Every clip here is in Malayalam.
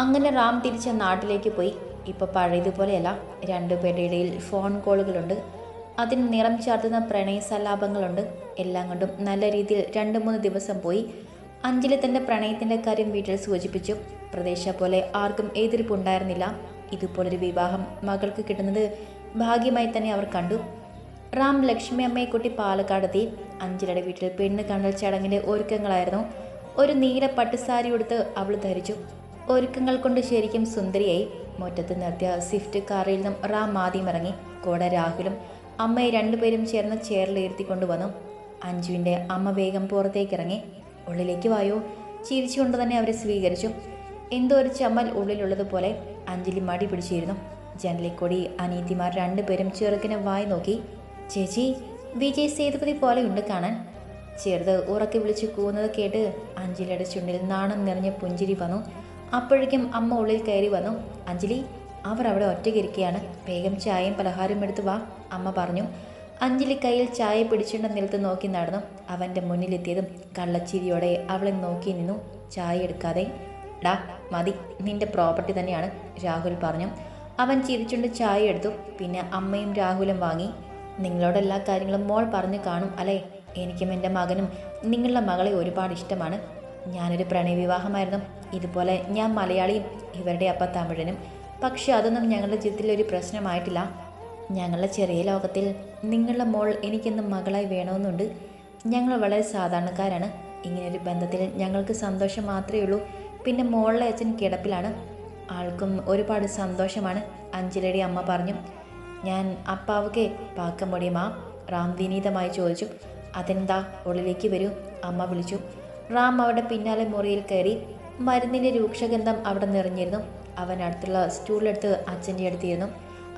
അങ്ങനെ റാം തിരിച്ച നാട്ടിലേക്ക് പോയി. ഇപ്പോൾ പഴയതുപോലെയല്ല രണ്ടുപേരുടെ ഇടയിൽ ഫോൺ കോളുകളുണ്ട്. അതിന് നിറം ചാർത്തുന്ന പ്രണയ സല്ലാപങ്ങളുണ്ട് എല്ലാം കൊണ്ടും നല്ല രീതിയിൽ രണ്ട് മൂന്ന് ദിവസം പോയി. അഞ്ജലി തന്റെ പ്രണയത്തിന്റെ കാര്യം വീട്ടിൽ സൂചിപ്പിച്ചു. പ്രദേശ പോലെ ആർക്കും എതിർപ്പുണ്ടായിരുന്നില്ല ഇതുപോലൊരു വിവാഹം മകൾക്ക് കിട്ടുന്നത് ഭാഗ്യമായി തന്നെ അവർ കണ്ടു. റാം ലക്ഷ്മി അമ്മയെ കുട്ടി പാലക്കാടെത്തി. അഞ്ജലിയുടെ വീട്ടിൽ പെണ്ണ് കണ്ടൽ ചടങ്ങിന്റെ ഒരുക്കങ്ങളായിരുന്നു. ഒരു നീല പട്ടുസാരി ഉടുത്ത് അവൾ ധരിച്ചു. ഒരുക്കങ്ങൾ കൊണ്ട് ശരിക്കും സുന്ദരിയായി. മുറ്റത്ത് നിർത്തിയ സ്വിഫ്റ്റ് കാറിൽ നിന്നും റാം ആദ്യം ഇറങ്ങി. കൂടെ രാഹുലും അമ്മയെ രണ്ടുപേരും ചേർന്ന് ചെയറിലിരുത്തി കൊണ്ടുവന്നു അഞ്ജുവിന്റെ അമ്മ വേഗം പുറത്തേക്ക് ഇറങ്ങി. ഉള്ളിലേക്ക് വായോ? ചിരിച്ചുകൊണ്ട് തന്നെ അവരെ സ്വീകരിച്ചു. എന്തോ ഒരു ചമ്മൽ ഉള്ളിലുള്ളതുപോലെ അഞ്ജലി മടി പിടിച്ചിരുന്നു. ജനലിക്കൂടി അനീതിമാർ രണ്ടുപേരും ചെറുക്കിനെ വായി നോക്കി. ചേച്ചി വിജയ് സേതുപതി പോലെയുണ്ട് കാണാൻ. ചെറുത് ഉറക്കി വിളിച്ച് കൂവുന്നത് കേട്ട് അഞ്ജലിയുടെ ചുണ്ടിൽ നാണം നിറഞ്ഞ പുഞ്ചിരി വന്നു. അപ്പോഴേക്കും അമ്മ ഉള്ളിൽ കയറി വന്നു. അഞ്ജലി അവർ അവിടെ ഒറ്റയ്ക്കിരിക്കുകയാണ് വേഗം ചായയും പലഹാരവും എടുത്ത് വാ അമ്മ പറഞ്ഞു. അഞ്ജലി കയ്യിൽ ചായ പിടിച്ചുകൊണ്ട് നിലത്ത് നോക്കി നടന്നു. അവന്റെ മുന്നിലെത്തിയതും കള്ളച്ചിരിയോടെ അവളെ നോക്കി നിന്നു. ചായ എടുക്കാതെ ഡാ മതി നിന്റെ പ്രോപ്പർട്ടി തന്നെയാണ് രാഹുൽ പറഞ്ഞു. അവൻ ചിരിച്ചുകൊണ്ട് ചായ എടുത്തു. പിന്നെ അമ്മയും രാഹുലും വാങ്ങി. നിങ്ങളോട് എല്ലാ കാര്യങ്ങളും മോൾ പറഞ്ഞു കാണും അല്ലേ? എനിക്കും എന്റെ മകനും നിങ്ങളുടെ മകളെ ഒരുപാട് ഇഷ്ടമാണ്. ഞാനൊരു പ്രണയവിവാഹമായിരുന്നു. ഇതുപോലെ ഞാൻ മലയാളിയും ഇവരുടെ അപ്പം തമിഴനും. പക്ഷെ അതൊന്നും ഞങ്ങളുടെ ജീവിതത്തിൽ ഒരു പ്രശ്നമായിട്ടില്ല. ഞങ്ങളുടെ ചെറിയ ലോകത്തിൽ നിങ്ങളുടെ മോൾ എനിക്കെന്നും മകളായി വേണമെന്നുണ്ട്. ഞങ്ങൾ വളരെ സാധാരണക്കാരാണ്. ഇങ്ങനൊരു ബന്ധത്തിൽ ഞങ്ങൾക്ക് സന്തോഷം മാത്രമേ ഉള്ളൂ. പിന്നെ മോളിലെ അച്ഛൻ കിടപ്പിലാണ്. ആൾക്കും ഒരുപാട് സന്തോഷമാണ് അഞ്ജലിയുടെ അമ്മ പറഞ്ഞു. ഞാൻ അപ്പാവുക്കെ പാക്കം മുടിയുമാ റാം വിനീതമായി ചോദിച്ചു. അതെന്താ? ഉള്ളിലേക്ക് വരൂ അമ്മ വിളിച്ചു. റാം അവിടെ പിന്നാലെ മുറിയിൽ കയറി മരുന്നിന്റെ രൂക്ഷഗന്ധം അവിടെ നിറഞ്ഞിരുന്നു. അവൻ അടുത്തുള്ള സ്റ്റൂളെടുത്ത് അച്ഛന്റെ അടുത്തിരുന്നു.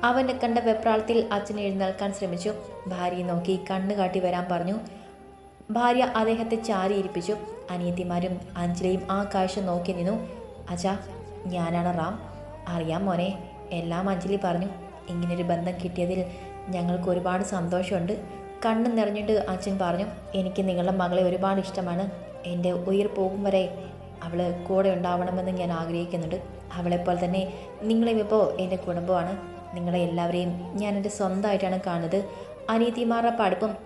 അവനെ കണ്ട വെപ്രാളത്തിൽ അച്ഛൻ എഴുന്നേൽക്കാൻ ശ്രമിച്ചു. ഭാര്യയെ നോക്കി കണ്ണു കാട്ടി വരാൻ പറഞ്ഞു. ഭാര്യ അദ്ദേഹത്തെ ചാരിയിരിപ്പിച്ചു അനിയത്തിമാരും അഞ്ജലിയും ആ കാഴ്ച നോക്കി നിന്നു. അച്ഛാ ഞാനാണ് റാം. അറിയാം മോനെ എല്ലാം അഞ്ജലി പറഞ്ഞു. ഇങ്ങനൊരു ബന്ധം കിട്ടിയതിൽ ഞങ്ങൾക്ക് ഒരുപാട് സന്തോഷമുണ്ട്. കണ്ണ് നിറഞ്ഞിട്ട് അച്ഛൻ പറഞ്ഞു എനിക്ക് നിങ്ങളുടെ മകളെ ഒരുപാട് ഇഷ്ടമാണ്. എന്റെ ഉയർ പോകും വരെ അവൾ കൂടെ ഉണ്ടാവണമെന്ന് ഞാൻ ആഗ്രഹിക്കുന്നുണ്ട്. അവളെപ്പോലെ തന്നെ നിങ്ങളെയും ഇപ്പോൾ എന്റെ കുടുംബമാണ്. നിങ്ങളെ എല്ലാവരെയും ഞാൻ എന്റെ സ്വന്തമായിട്ടാണ് കാണുന്നത്. അനീതിമാരുടെ പഠിപ്പും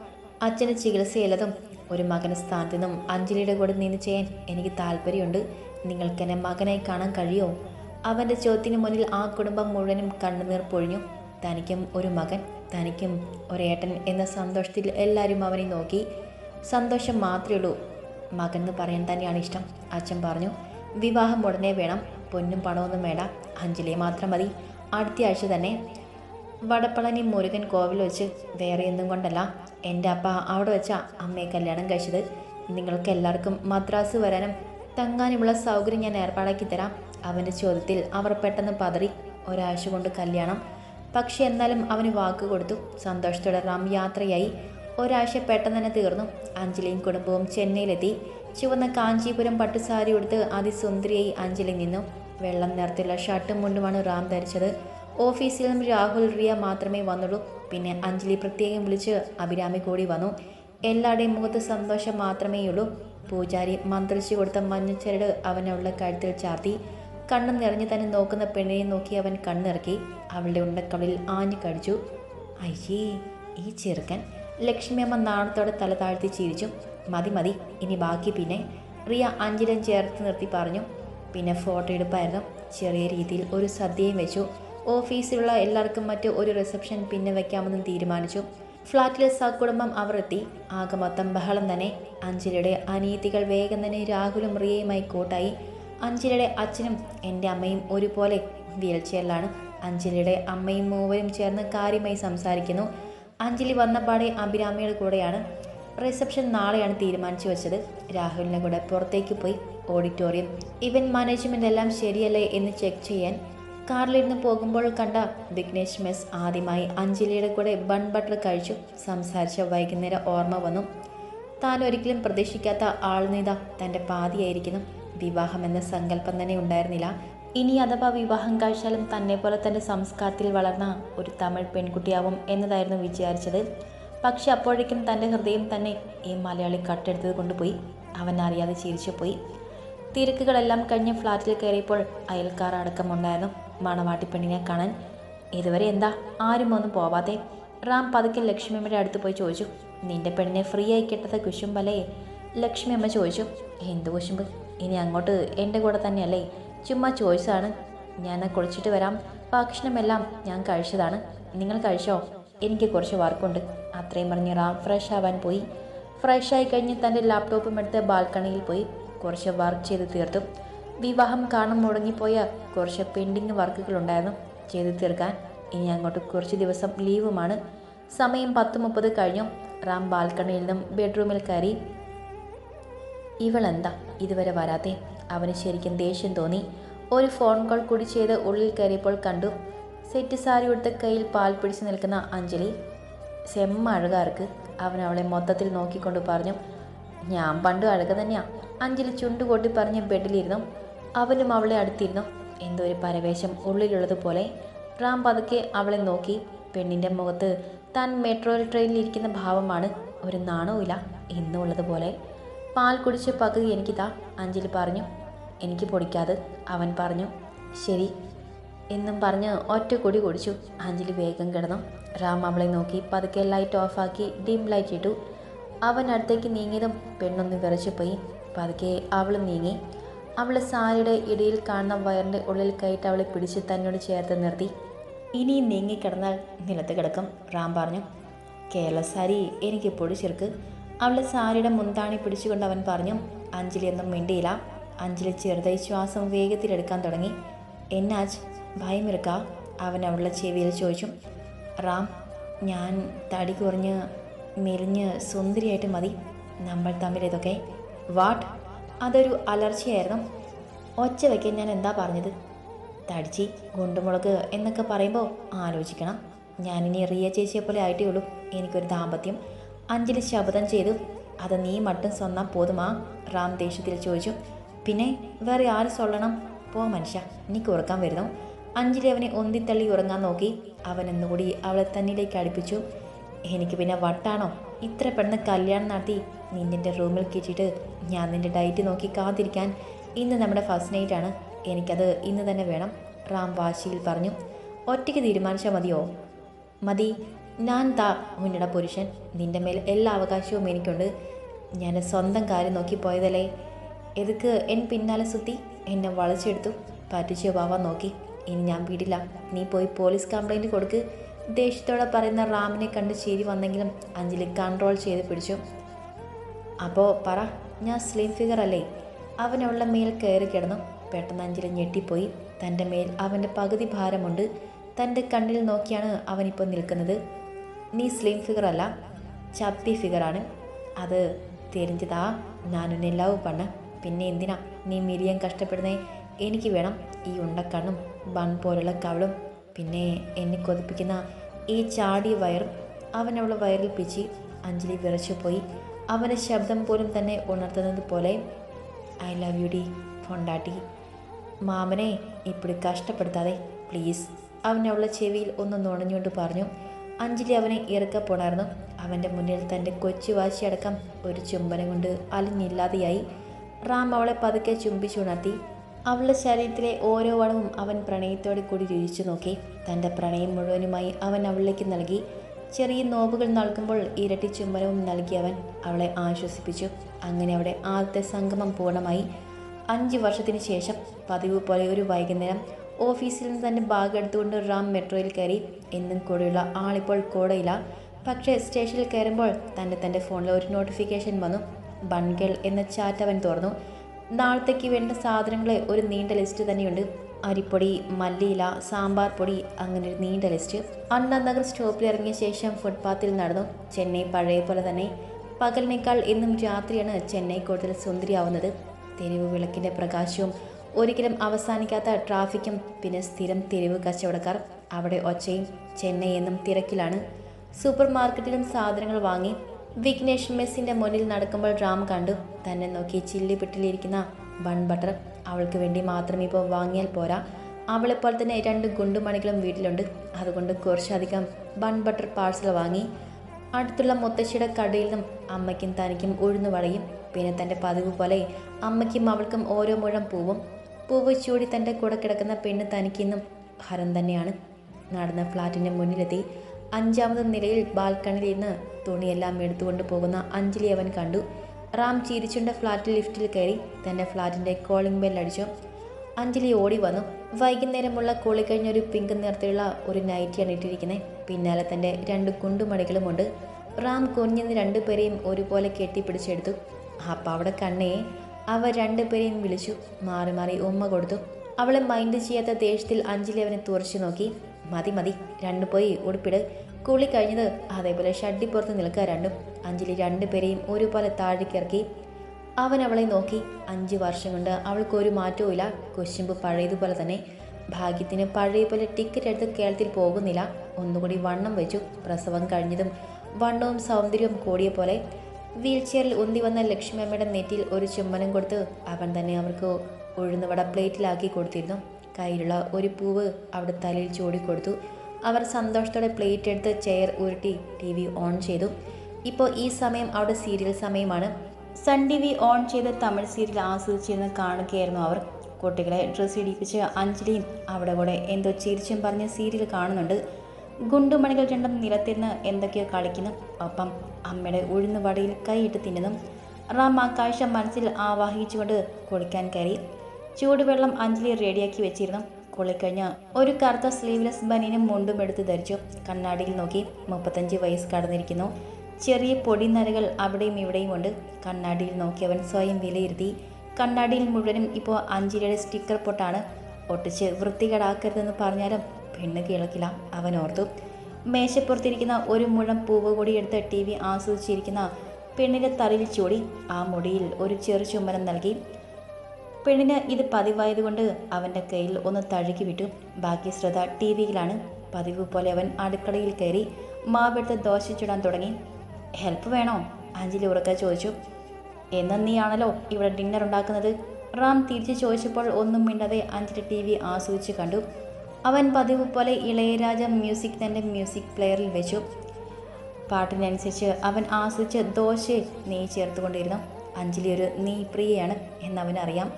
അച്ഛന് ചികിത്സയില്ലതും ഒരു മകന്റെ സ്ഥാനത്ത് നിന്നും അഞ്ജലിയുടെ കൂടെ നിന്ന് ചെയ്യാൻ എനിക്ക് താല്പര്യമുണ്ട്. നിങ്ങൾക്ക് എന്നെ മകനായി കാണാൻ കഴിയുമോ? അവന്റെ ചോദ്യത്തിന് മുന്നിൽ ആ കുടുംബം മുഴുവനും കണ്ണുനീർ പൊഴിഞ്ഞു. തനിക്കും ഒരു മകൻ തനിക്കും ഒരേട്ടൻ എന്ന സന്തോഷത്തിൽ എല്ലാവരും അവനെ നോക്കി. സന്തോഷം മാത്രമേ ഉള്ളൂ. മകൻ പറയാൻ തന്നെയാണ് ഇഷ്ടം. അച്ഛൻ പറഞ്ഞു വിവാഹം ഉടനെ വേണം. പൊന്നും പണമൊന്നും വേണ്ട. അഞ്ജലി മാത്രം മതി. അടുത്ത ആഴ്ച തന്നെ വടപ്പളനി മുരുകൻ കോവിൽ വെച്ച് വേറെ കൊണ്ടല്ല. എന്റെ അപ്പ അവിടെ വെച്ച അമ്മയെ കല്യാണം കഴിച്ചത്. നിങ്ങൾക്ക് എല്ലാവർക്കും മദ്രാസ് വരാനും തങ്ങാനുമുള്ള സൗകര്യം ഞാൻ ഏർപ്പാടാക്കി തരാം. അവന്റെ ചോദ്യത്തിൽ അവർ പെട്ടെന്ന് പതറി ഒരാഴ്ച കൊണ്ട് കല്യാണം. പക്ഷേ എന്നാലും അവന് വാക്ക് കൊടുത്തു. സന്തോഷത്തോടെ റാം യാത്രയായി. ഒരാഴ്ച പെട്ടെന്ന് തന്നെ തീർന്നു. അഞ്ജലിയും കുടുംബവും ചെന്നൈയിലെത്തി. ചുവന്ന കാഞ്ചീപുരം പട്ടുസാരി ഉടുത്ത് അതിസുന്ദരിയായി അഞ്ജലി നിന്നു. വെള്ളം നിറത്തിലുള്ള ഷർട്ടും മുണ്ടുമാണ് റാം ധരിച്ചത്. ഓഫീസിൽ നിന്നും രാഹുൽ റിയ മാത്രമേ വന്നുള്ളൂ. പിന്നെ അഞ്ജലി പ്രത്യേകം വിളിച്ച് അഭിരാമി കൂടി വന്നു. എല്ലാവരുടെയും മുഖത്ത് സന്തോഷം മാത്രമേയുള്ളൂ. പൂജാരി മന്ത്രിച്ചു കൊടുത്ത മഞ്ഞച്ചരട് അവനുള്ള കഴുത്തിൽ ചാർത്തി. കണ്ണു നിറഞ്ഞു തന്നെ നോക്കുന്ന പെണ്ണിനെ നോക്കി അവൻ കണ്ണിറക്കി. അവളുടെ ഉണ്ടക്കവളിൽ ആഞ്ഞു കടിച്ചു. അയ്യേ ഈ ചെറുക്കൻ ലക്ഷ്മിയമ്മ നാണത്തോടെ തല താഴ്ത്തി ചിരിച്ചു. മതി മതി. ഇനി ബാക്കി പിന്നെ. റിയ അഞ്ചിലും ചേർത്ത് നിർത്തി പറഞ്ഞു. പിന്നെ ഫോട്ടോ എടുപ്പായിരുന്നു. ചെറിയ രീതിയിൽ ഒരു സദ്യയും വെച്ചു. ഓഫീസിലുള്ള എല്ലാവർക്കും മറ്റു ഒരു റിസപ്ഷൻ പിന്നെ വയ്ക്കാമെന്നും തീരുമാനിച്ചു. ഫ്ലാറ്റിലെ സകുടുംബം അവർ എത്തി. ആകെ മൊത്തം ബഹളം തന്നെ. അഞ്ജലിയുടെ അനീതികൾ വേഗം തന്നെ രാഹുലും റിയയുമായി കൂട്ടായി. അഞ്ജലിയുടെ അച്ഛനും എന്റെ അമ്മയും ഒരുപോലെ വീൽ ചെയറിലാണ് അഞ്ജലിയുടെ അമ്മയും മൂവരും ചേർന്ന് കാര്യമായി സംസാരിക്കുന്നു. അഞ്ജലി വന്നപാടെ അഭിരാമിയുടെ കൂടെയാണ് റിസപ്ഷൻ നാളെയാണ് തീരുമാനിച്ചു വെച്ചത്. രാഹുലിന്റെ കൂടെ പുറത്തേക്ക് പോയി ഓഡിറ്റോറിയം. ഇവന്റ് മാനേജ്മെന്റ് എല്ലാം ശരിയല്ലേ എന്ന് ചെക്ക് ചെയ്യാൻ കാറിലിരുന്ന് പോകുമ്പോൾ കണ്ട വിഘ്നേഷ് മെസ് ആദ്യമായി അഞ്ജലിയുടെ കൂടെ ബൺ ബട്ടർ കഴിച്ചു സംസാരിച്ച വൈകുന്നേരം ഓർമ്മ വന്നു. താൻ ഒരിക്കലും പ്രതീക്ഷിക്കാത്ത ആൾനീത തന്റെ പാതിയായിരിക്കുന്നു. വിവാഹമെന്ന സങ്കല്പം തന്നെ ഉണ്ടായിരുന്നില്ല. ഇനി അഥവാ വിവാഹം കഴിച്ചാലും തന്നെ പോലെ തന്റെ സംസ്കാരത്തിൽ വളർന്ന ഒരു തമിഴ് പെൺകുട്ടിയാവും എന്നതായിരുന്നു വിചാരിച്ചത്. പക്ഷെ അപ്പോഴേക്കും തന്റെ ഹൃദയം തന്നെ ഈ മലയാളി കട്ടെടുത്തത് കൊണ്ടുപോയി. അവൻ അറിയാതെ ചിരിച്ചു പോയി. തിരക്കുകളെല്ലാം കഴിഞ്ഞ് ഫ്ലാറ്റിൽ കയറിയപ്പോൾ അയൽക്കാർ അടക്കമുണ്ടായിരുന്നു മണവാട്ടി പെണ്ണിനെ കാണാൻ. ഇതുവരെ എന്താ? ആരും ഒന്നും പോവാതെ? റാം പതുക്കെ ലക്ഷ്മിയമ്മയുടെ അടുത്ത് പോയി ചോദിച്ചു. നിന്റെ പെണ്ണിനെ ഫ്രീ ആയി കിട്ടത്ത കുശുമ്പല്ലേ? ലക്ഷ്മി അമ്മ ചോദിച്ചു. എന്ത് കുശുമ്പ്? ഇനി അങ്ങോട്ട് എന്റെ കൂടെ തന്നെയല്ലേ? ചുമ്മാ ചോയ്സാണ്. ഞാൻ കുളിച്ചിട്ട് വരാം. ഭക്ഷണമെല്ലാം ഞാൻ കഴിച്ചതാണ്. നിങ്ങൾ കഴിച്ചോ? എനിക്ക് കുറച്ച് വർക്കുണ്ട്. അത്രയും പറഞ്ഞ് റാം ഫ്രഷ് ആവാൻ പോയി. ഫ്രഷ് ആയി കഴിഞ്ഞ് തന്റെ ലാപ്ടോപ്പും എടുത്ത് ബാൽക്കണിയിൽ പോയി. കുറച്ച് വർക്ക് ചെയ്ത് തീർത്തു. വിവാഹം കാണാൻ മുടങ്ങിപ്പോയ കുറച്ച് പെൻഡിങ് വർക്കുകളുണ്ടായിരുന്നു ചെയ്ത് തീർക്കാൻ. ഇനി അങ്ങോട്ട് കുറച്ച് ദിവസം ലീവുമാണ്. സമയം പത്ത് മുപ്പത് കഴിഞ്ഞു. റാം ബാൽക്കണിയിൽ നിന്നും ബെഡ്റൂമിൽ കയറി. ഇവളെന്താ ഇതുവരെ വരാത്തെ? അവന് ശരിക്കും ദേഷ്യം തോന്നി. ഒരു ഫോൺ കോൾ കൂടി ചെയ്ത് ഉള്ളിൽ കയറിയപ്പോൾ കണ്ടു. സെറ്റ് സാരി ഉടുത്ത കയ്യിൽ പാൽ പിടിച്ച് നിൽക്കുന്ന അഞ്ജലി. സെമ്മ അഴകാർക്ക് അവൻ അവളെ മൊത്തത്തിൽ നോക്കിക്കൊണ്ട് പറഞ്ഞു. ഞാൻ പണ്ട് അഴക തന്നെയാ. അഞ്ജലി ചുണ്ടുകൊട്ടി പറഞ്ഞ് ബെഡിലിരുന്നു. അവനും അവളെ അടുത്തിരുന്നു. എന്തോ ഒരു പരവേശം ഉള്ളിലുള്ളതുപോലെ. റാം പതുക്കെ അവളെ നോക്കി. പെണ്ണിന്റെ മുഖത്ത് താൻ മെട്രോ ട്രെയിനിൽ ഇരിക്കുന്ന ഭാവമാണ്. ഒരു നാണവുമില്ല. എന്നുള്ളതുപോലെ പാൽ കുടിച്ച് പകുതി എനിക്കിതാ അഞ്ജലി പറഞ്ഞു. എനിക്ക് പൊടിക്കാതെ അവൻ പറഞ്ഞു ശരി. എന്നും പറഞ്ഞ് ഒറ്റ കുടി കുടിച്ചു. അഞ്ജലി വേഗം കിടന്നു. റാം അവളെ നോക്കി പതുക്കെ ലൈറ്റ് ഓഫാക്കി ഡിം ലൈറ്റ് ഇട്ടു. അവൻ അടുത്തേക്ക് നീങ്ങിയതും പെണ്ണൊന്ന് വിറച്ചു പോയി. പതുക്കെ അവൾ നീങ്ങി. അവൾ സാരിയുടെ ഇടയിൽ കാണുന്ന വയറിന്റെ ഉള്ളിൽ കയറ്റി അവളെ പിടിച്ച് തന്നോട് ചേർത്ത് നിർത്തി. ഇനിയും നീങ്ങിക്കിടന്നാൽ നിലത്ത് കിടക്കും റാം പറഞ്ഞു. കേരള സാരി എനിക്ക് പൊടിച്ചെറുക്ക് അവളുടെ സാരിയുടെ മുന്താണി പിടിച്ചുകൊണ്ട് അവൻ പറഞ്ഞു അഞ്ജലി ഒന്നും മിണ്ടിയില്ല. അഞ്ജലി ചെറുതായി ശ്വാസം വേഗത്തിലെടുക്കാൻ തുടങ്ങി. എന്നാച്ച് ഭയമിറുക്ക അവൻ അവളുടെ ചെവിയിൽ ചോദിച്ചു റാം ഞാൻ തടി കുറഞ്ഞ് മെലിഞ്ഞ് സുന്ദരിയായിട്ട് മതി. നമ്മൾ തമ്മിൽ ഇതൊക്കെ വാട്ട്? അതൊരു അലർച്ചയായിരുന്നു. ഒച്ച വയ്ക്കാൻ ഞാൻ എന്താ പറഞ്ഞത്? തടിച്ചി ഗുണ്ടുമുളക് എന്നൊക്കെ പറയുമ്പോൾ ആലോചിക്കണം. ഞാനിനി റിയ ചേച്ചിയെ പോലെ ആയിട്ടേ ഉള്ളൂ. എനിക്കൊരു ദാമ്പത്യം. അഞ്ജലി ശബ്ദം ചെയ്തു. അത് നീ മട്ടും സ്വന്നാൽ പോതുമാ റാം ദേഷ്യത്തിൽ ചോദിച്ചു. പിന്നെ വേറെ ആര് സൊല്ലണം പോ മനുഷ്യ എനിക്ക് ഉറക്കാൻ വരുന്നു. അഞ്ജലി അവനെ ഒന്തിത്തള്ളി ഉറങ്ങാൻ നോക്കി. അവൻ എന്നുകൂടി അവളെ തന്നിലേക്ക് അടുപ്പിച്ചു. എനിക്ക് പിന്നെ വട്ടാണോ? ഇത്ര പെട്ടെന്ന് കല്യാണം നടത്തി നിന്നിന്റെ റൂമിൽ കയറ്റിയിട്ട് ഞാൻ നിന്റെ ഡയറ്റ് നോക്കി കാത്തിരിക്കാൻ. ഇന്ന് നമ്മുടെ ഫസ്റ്റ് നൈറ്റ് ആണ്. എനിക്കത് ഇന്ന് തന്നെ വേണം റാം വാശിയിൽ പറഞ്ഞു. ഒറ്റയ്ക്ക് തീരുമാനിച്ചാൽ മതിയോ? മതി ഞാൻ താ മുന്നിട പുരുഷൻ. നിന്റെ മേൽ എല്ലാ അവകാശവും എനിക്കുണ്ട്. ഞാൻ സ്വന്തം കാര്യം നോക്കി പോയതല്ലേ? എതുക്ക് എൻ പിന്നാലെ സുത്തി എന്നെ വളച്ചെടുത്തു. പറ്റിച്ചു പോവാൻ നോക്കി. ഇനി ഞാൻ വിടില്ല. നീ പോയി പോലീസ് കംപ്ലൈന്റ് കൊടുക്ക്. ദേഷ്യത്തോടെ പറയുന്ന റാമിനെ കണ്ട് ചിരി വന്നെങ്കിലും അഞ്ജലി കൺട്രോൾ ചെയ്ത് പിടിച്ചു. അപ്പോൾ പറ ഞാൻ സ്ലിം ഫിഗർ അല്ലേ? അവനുള്ള മേൽ കയറി കിടന്നു. പെട്ടെന്ന് അഞ്ജലി ഞെട്ടിപ്പോയി. തന്റെ മേൽ അവന്റെ പകുതി ഭാരമുണ്ട്. തന്റെ കണ്ണിൽ നോക്കിയാണ് അവനിപ്പോൾ നിൽക്കുന്നത്. നീ സ്ലിം ഫിഗർ അല്ല ചപ്പി ഫിഗറാണ് അത് தெரிஞ்சதா ഞാൻ ഉന്നെ ലവ് പണ്ണ പിന്നെ എന്തിനാ നീ മിരിയാൻ കഷ്ടപ്പെടുന്നേ എനിക്ക് വേണം ഈ ഉണ്ടക്കണ്ണും ബൺ പോലുള്ള കവളും പിന്നെ എന്നെ കൊതിപ്പിക്കുന്ന ഈ ചാടിയ വയറും അവൻ അവളെ വയറിൽ പിച്ചി അഞ്ജലി വിറച്ചുപോയി അവൻ്റെ ശബ്ദം പോലും തന്നെ ഉണർത്തുന്നത് പോലെ ഐ ലവ് യു ഡി പൊണ്ടാട്ടി മാമനെ ഇപ്പിടി കഷ്ടപ്പെടുത്താതെ പ്ലീസ് അവൻ അവളെ ചെവിയിൽ ഒന്ന് നുണഞ്ഞുകൊണ്ട് പറഞ്ഞു അഞ്ജലി അവനെ ഇറക്കപ്പോണായിരുന്നു അവന്റെ മുന്നിൽ തന്റെ കൊച്ചു വാശിയടക്കം ഒരു ചുംബനം കൊണ്ട് അലിഞ്ഞില്ലാതെയായി. റാം അവളെ പതുക്കെ ചുംബിച്ചുണർത്തി അവളുടെ ശരീരത്തിലെ ഓരോ വളവും അവൻ പ്രണയത്തോടെ കൂടി രുചിച്ചു നോക്കി. തന്റെ പ്രണയം മുഴുവനുമായി അവൻ അവളിലേക്ക് നൽകി. ചെറിയ നോവുകൾ നൽകുമ്പോൾ ഇരട്ടി ചുംബനവും നൽകി അവൻ അവളെ ആശ്വസിപ്പിച്ചു. അങ്ങനെ അവിടെ ആദ്യത്തെ സംഗമം പൂർണമായി. അഞ്ച് വർഷത്തിന് ശേഷം പതിവ് പോലെ ഒരു വൈകുന്നേരം ഓഫീസിൽ നിന്ന് തന്നെ ബാഗ് എടുത്തുകൊണ്ട് റാം മെട്രോയിൽ കയറി. എന്നും കൂടെയുള്ള ആളിപ്പോൾ കൂടെയില്ല പക്ഷേ സ്റ്റേഷനിൽ കയറുമ്പോൾ തന്റെ തന്റെ ഫോണിൽ ഒരു നോട്ടിഫിക്കേഷൻ വന്നു. ബൺഗൾ എന്ന ചാറ്റ് അവൻ തുറന്നു. നാളത്തേക്ക് വേണ്ട സാധനങ്ങളെ ഒരു നീണ്ട ലിസ്റ്റ് തന്നെയുണ്ട്. അരിപ്പൊടി മല്ലിയില സാമ്പാർ പൊടി അങ്ങനെ ഒരു നീണ്ട ലിസ്റ്റ്. അണ്ണാനഗർ സ്റ്റോപ്പിൽ ഇറങ്ങിയ ശേഷം ഫുട്പാത്തിൽ നടന്നു. ചെന്നൈ പഴയ പോലെ തന്നെ. പകലിനേക്കാൾ ഇന്നും രാത്രിയാണ് ചെന്നൈ കൂടുതൽ സുന്ദരിയാവുന്നത്. തെരുവ് വിളക്കിന്റെ പ്രകാശവും ഒരിക്കലും അവസാനിക്കാത്ത ട്രാഫിക്കും പിന്നെ സ്ഥിരം തെരുവ് കച്ചവടക്കാർ അവിടെ ഒച്ചയും ചെന്നൈ എന്നും തിരക്കിലാണ്. സൂപ്പർ മാർക്കറ്റിലും സാധനങ്ങൾ വാങ്ങി വിഘ്നേഷ് മെസ്സിന്റെ മുന്നിൽ നടക്കുമ്പോൾ റാം കണ്ടു. തന്നെ നോക്കി ചില്ലി പിട്ടിലിരിക്കുന്ന ബൺ ബട്ടർ അവൾക്ക് വേണ്ടി മാത്രം ഇപ്പോൾ വാങ്ങിയാൽ പോരാ. അവളെപ്പോലെ തന്നെ രണ്ട് ഗുണ്ടുമണികളും വീട്ടിലുണ്ട്. അതുകൊണ്ട് കുറച്ചധികം ബൺ ബട്ടർ പാഴ്സൽ വാങ്ങി അടുത്തുള്ള മുത്തശ്ശിയുടെ കടയിൽ നിന്നും അമ്മയ്ക്കും തനിക്കും ഉഴുന്നു വളയും പിന്നെ തന്റെ പതിവ് പോലെ അമ്മയ്ക്കും അവൾക്കും ഓരോ മുഴം പൂവും. പൂവ് ചൂടി തന്റെ കൂടെ കിടക്കുന്ന പെണ്ണ് തനിക്കിന്നും ഹരം തന്നെയാണ്. നടന്ന ഫ്ലാറ്റിന്റെ മുന്നിലെത്തി. അഞ്ചാമത് നിലയിൽ ബാൽക്കണിയിൽ നിന്ന് തുണിയെല്ലാം എടുത്തുകൊണ്ട് പോകുന്ന അഞ്ജലി അവൻ കണ്ടു. റാം ചിരിച്ചുണ്ട ഫ്ലാറ്റിൽ ലിഫ്റ്റിൽ കയറി തന്റെ ഫ്ലാറ്റിന്റെ കോളിംഗ് ബെൽ അഞ്ജലി ഓടി വന്നു. വൈകുന്നേരമുള്ള കുളി കഴിഞ്ഞ ഒരു പിങ്ക് നിറത്തിലുള്ള ഒരു നൈറ്റിയാണ് ഇട്ടിരിക്കുന്നത്. പിന്നാലെ തന്റെ രണ്ട് കുണ്ടുമണികളുമുണ്ട്. റാം കുഞ്ഞെന്ന് രണ്ടുപേരെയും ഒരുപോലെ കെട്ടിപ്പിടിച്ചെടുത്തു. അപ്പം അവിടെ കണ്ണേ. അവർ രണ്ടുപേരെയും വിളിച്ചു. മാറി മാറി ഉമ്മ കൊടുത്തു. അവളെ മൈൻഡ് ചെയ്യാത്ത ദേഷ്യത്തിൽ അഞ്ജലി അവനെ തുറച്ചു നോക്കി. മതി മതി രണ്ടു പോയി ഉടുപ്പിട്. കുളി കഴിഞ്ഞത് അതേപോലെ ഷഡ്ഡിപ്പുറത്ത് നിൽക്കുക രണ്ടും. അഞ്ജലി രണ്ടുപേരെയും ഒരുപോലെ താഴേക്കിറക്കി അവൻ അവളെ നോക്കി. അഞ്ച് വർഷം കൊണ്ട് അവൾക്ക് ഒരു മാറ്റവും ഇല്ല. കൊശുമ്പ് പഴയതുപോലെ തന്നെ. ഭാഗ്യത്തിന് പഴയപോലെ ടിക്കറ്റ് എടുത്ത് കേരളത്തിൽ പോകുന്നില്ല. ഒന്നുകൂടി വണ്ണം വെച്ചു. പ്രസവം കഴിഞ്ഞതും വണ്ണവും സൗന്ദര്യവും കൂടിയ പോലെ. വീൽ ചെയറിൽ ഉന്തി വന്ന ലക്ഷ്മി അമ്മയുടെ നെറ്റിയിൽ ഒരു ചുമ്മനം കൊടുത്ത് അവൻ തന്നെ അവർക്ക് ഉഴുന്നുവട പ്ലേറ്റിലാക്കി കൊടുത്തിരുന്നു. കയ്യിലുള്ള ഒരു പൂവ് അവിടെ തലയിൽ ചൂടിക്കൊടുത്തു അവർ സന്തോഷത്തോടെ പ്ലേറ്റ് എടുത്ത് ചെയർ ഉരുട്ടി ടി വി ഓൺ ചെയ്തു. ഇപ്പോൾ ഈ സമയം അവിടെ സീരിയൽ സമയമാണ്. സൺ ടി വി ഓൺ ചെയ്ത് തമിഴ് സീരിയൽ ആസ്വദിച്ചിരുന്ന് കാണുകയായിരുന്നു അവർ. കുട്ടികളെ ഡ്രസ്സ് ഇടിപ്പിച്ച് അഞ്ജലിയും അവിടെ കൂടെ എന്തോ ചിരിച്ചും പറഞ്ഞ് സീരിയൽ കാണുന്നുണ്ട്. ഗുണ്ടുമണികൾ രണ്ടും നിലത്തിരുന്ന് എന്തൊക്കെയോ കളിക്കുന്നു. ഒപ്പം അമ്മയുടെ ഉഴുന്നുവടയിൽ കൈയിട്ട് തിന്നുന്നു. റാം ആ കാഴ്ച മനസ്സിൽ ആവാഹിച്ചുകൊണ്ട് കുളിക്കാൻ കയറി. ചൂടുവെള്ളം അഞ്ജലി റെഡിയാക്കി വെച്ചിരുന്നു. കുളിക്കഴിഞ്ഞ് ഒരു കറുത്ത സ്ലീവ്ലെസ് ബനീനും മുണ്ടും എടുത്ത് ധരിച്ചു. കണ്ണാടിയിൽ നോക്കി മുപ്പത്തഞ്ച് വയസ്സ് കടന്നിരിക്കുന്നു. ചെറിയ പൊടിനരകൾ അവിടെയും ഇവിടെയും ഉണ്ട്. കണ്ണാടിയിൽ നോക്കി അവൻ സ്വയം വിലയിരുത്തി. കണ്ണാടിയിൽ മുഴുവനും ഇപ്പോൾ അഞ്ജലിയുടെ സ്റ്റിക്കർ പൊട്ടാണ്. ഒട്ടിച്ച് വൃത്തികേടാക്കരുതെന്ന് പറഞ്ഞാലും പെണ്ണ് കേൾക്കില്ല അവൻ ഓർത്തു മേശപ്പുറത്തിരിക്കുന്ന ഒരു മുഴം പൂവ് കൂടി എടുത്ത് ടി വി ആസ്വദിച്ചിരിക്കുന്ന പെണ്ണിന്റെ തലയിൽ ചൂടി ആ മുടിയിൽ ഒരു ചെറു ചുമരം നൽകി. പെണ്ണിന് ഇത് പതിവായതുകൊണ്ട് അവന്റെ കയ്യിൽ ഒന്ന് തഴുകി വിട്ടു. ബാക്കി ശ്രദ്ധ ടി വിയിലാണ്. പതിവ് പോലെ അവൻ അടുക്കളയിൽ കയറി മാവെടുത്ത് ദോശ ചുടാൻ തുടങ്ങി. ഹെൽപ്പ് വേണോ? അഞ്ജലി ഉറക്ക ചോദിച്ചു. എന്ന് നീയാണല്ലോ ഇവിടെ ഡിന്നർ ഉണ്ടാക്കുന്നത്? റാം തിരിച്ചു ചോദിച്ചപ്പോൾ ഒന്നും മിണ്ടാതെ അഞ്ജലി ടി വി ആസ്വദിച്ച് കണ്ടു. അവൻ പതിവ് പോലെ ഇളയരാജ മ്യൂസിക് തന്റെ മ്യൂസിക് പ്ലെയറിൽ വെച്ചു. പാട്ടിനനുസരിച്ച് അവൻ ആസ്വദിച്ച് ദോശ നെയ് ചേർത്തുകൊണ്ടിരുന്നു. അഞ്ജലി ഒരു നീ പ്രിയയാണ് എന്നവനറിയാം.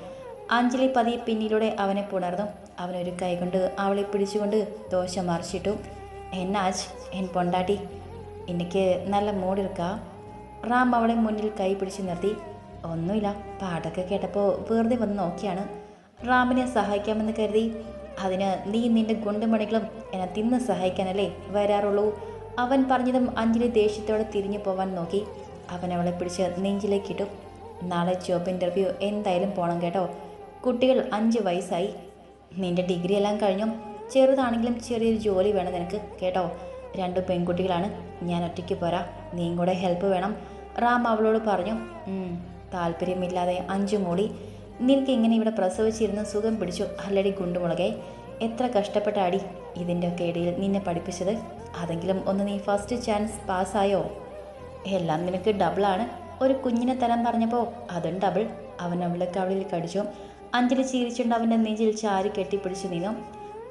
അഞ്ജലി പതി പിന്നിലൂടെ അവനെ പുണർന്നു. അവനൊരു കൈകൊണ്ട് അവളെ പിടിച്ചുകൊണ്ട് ദോശ മറിച്ചിട്ടു. എന്നാജ് എൻ പൊണ്ടാട്ടി എനിക്ക് നല്ല മൂടിർക്ക റാം അവളെ മുന്നിൽ കൈ പിടിച്ച് നിർത്തി. ഒന്നുമില്ല പാട്ടൊക്കെ കേട്ടപ്പോൾ വെറുതെ വന്ന് നോക്കിയാണ്. റാമിനെ സഹായിക്കാമെന്ന് കരുതി. അതിന് നീ നിന്റെ ഗുണ്ടുമണികളും എന്നെ തിന്ന് സഹായിക്കാനല്ലേ വരാറുള്ളൂ. അവൻ പറഞ്ഞതും അഞ്ജലി ദേഷ്യത്തോടെ തിരിഞ്ഞു പോവാൻ നോക്കി. അവൻ അവളെ പിടിച്ച് നെഞ്ചിലേക്കിട്ടു നാളെ ജോബ് ഇന്റർവ്യൂ എന്തായാലും പോകണം കേട്ടോ. കുട്ടികൾ അഞ്ച് വയസ്സായി. നിന്റെ ഡിഗ്രി എല്ലാം കഴിഞ്ഞു. ചെറുതാണെങ്കിലും ചെറിയൊരു ജോലി വേണം നിനക്ക് കേട്ടോ. രണ്ട് പെൺകുട്ടികളാണ്. ഞാൻ ഒറ്റയ്ക്ക് പോരാ. നീയും കൂടെ ഹെൽപ്പ് വേണം. റാം അവളോട് പറഞ്ഞു. "ഉം, താല്പര്യമില്ലാതെ അഞ്ചു മോളി. നിനക്ക് ഇങ്ങനെ ഇവിടെ പ്രസവിച്ചിരുന്ന് സുഖം പിടിച്ചു? അല്ലടി ഗുണ്ടുമുളകെ എത്ര കഷ്ടപ്പെട്ട അടി. ഇതിന്റെയൊക്കെ ഇടയിൽ നിന്നെ പഠിപ്പിച്ചത്. അതെങ്കിലും ഒന്ന് നീ ഫസ്റ്റ് ചാൻസ് പാസ്സായോ എല്ലാം നിനക്ക് ഡബിളാണ് ഒരു കുഞ്ഞിനെ തരാൻ പറഞ്ഞപ്പോൾ അതും ഡബിൾ അവൻ അവളെ കവളിൽ കടിച്ചു. അഞ്ജലി ചിരിച്ചുകൊണ്ട് അവന്റെ നെഞ്ചിൽ ചാരി കെട്ടിപ്പിടിച്ചു നിന്നു.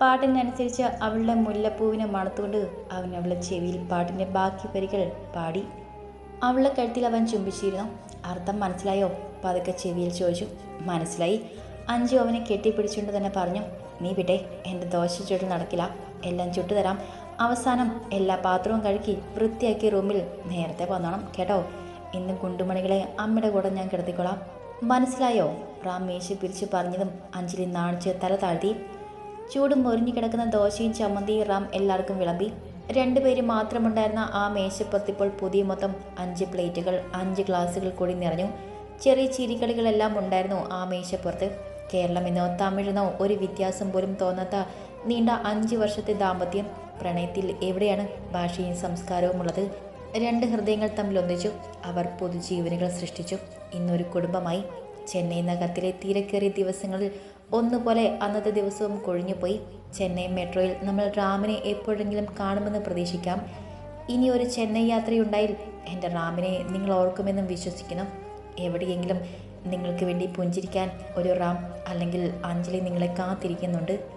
പാട്ടിനനുസരിച്ച് അവളുടെ മുല്ലപ്പൂവിനെ മണത്തുകൊണ്ട് അവൻ അവളുടെ ചെവിയിൽ പാട്ടിന്റെ ബാക്കി വരികൾ പാടി. അവളുടെ കഴുത്തിൽ അവൻ ചുംബിച്ചിരുന്നു. അർത്ഥം മനസ്സിലായോ? പതുക്കെ ചെവിയിൽ ചോദിച്ചു. മനസ്സിലായി. അഞ്ചു അവനെ കെട്ടിപ്പിടിച്ചുകൊണ്ട് തന്നെ പറഞ്ഞു നീ വിട്ടെ എന്റെ ദോശ ചുട്ടിൽ നടക്കില്ല. എല്ലാം ചുട്ടുതരാം. അവസാനം എല്ലാ പാത്രവും കഴുകി വൃത്തിയാക്കി റൂമിൽ നേരത്തെ വന്നോണം കേട്ടോ? ഇന്ന് കുണ്ടുമണികളെ അമ്മയുടെ കൂടെ ഞാൻ കിടത്തിക്കൊള്ളാം മനസ്സിലായോ? റാം മേശ പിരിച്ച് പറഞ്ഞതും അഞ്ജലി നാണിച്ച് തല താഴ്ത്തി. ചൂടും മുറിഞ്ഞു കിടക്കുന്ന ദോശയും ചമ്മന്തിയും റാം എല്ലാവർക്കും വിളമ്പി. രണ്ടുപേര് മാത്രമുണ്ടായിരുന്ന ആ മേശപ്പത്തിപ്പോൾ പുതിയ മൊത്തം അഞ്ച് പ്ലേറ്റുകൾ അഞ്ച് ഗ്ലാസുകൾ കൂടി നിറഞ്ഞു. ചെറിയ ചിരികളികളെല്ലാം ഉണ്ടായിരുന്നു ആ മേശപ്പുറത്ത്. കേരളമെന്നോ തമിഴെന്നോ ഒരു വ്യത്യാസം പോലും തോന്നാത്ത നീണ്ട അഞ്ച് വർഷത്തെ ദാമ്പത്യം പ്രണയത്തിൽ എവിടെയാണ് ഭാഷയും സംസ്കാരവും ഉള്ളത്? രണ്ട് ഹൃദയങ്ങൾ തമ്മിൽ ഒന്നിച്ചു. അവർ പൊതുജീവനുകൾ സൃഷ്ടിച്ചു. ഇന്നൊരു കുടുംബമായി. ചെന്നൈ നഗരത്തിലെ തിരക്കേറിയ ദിവസങ്ങളിൽ ഒന്നുപോലെ അന്നത്തെ ദിവസവും കൊഴിഞ്ഞുപോയി. ചെന്നൈ മെട്രോയിൽ നമ്മൾ റാമിനെ എപ്പോഴെങ്കിലും കാണുമെന്ന് പ്രതീക്ഷിക്കാം. ഇനി ഒരു ചെന്നൈ യാത്രയുണ്ടായാൽ എന്റെ റാമിനെ നിങ്ങൾ ഓർക്കുമെന്നും വിശ്വസിക്കുന്നു. എവിടെയെങ്കിലും നിങ്ങൾക്ക് വേണ്ടി പുഞ്ചിരിക്കാൻ ഒരു റാം അല്ലെങ്കിൽ അഞ്ജലി നിങ്ങളെ കാത്തിരിക്കുന്നുണ്ട്.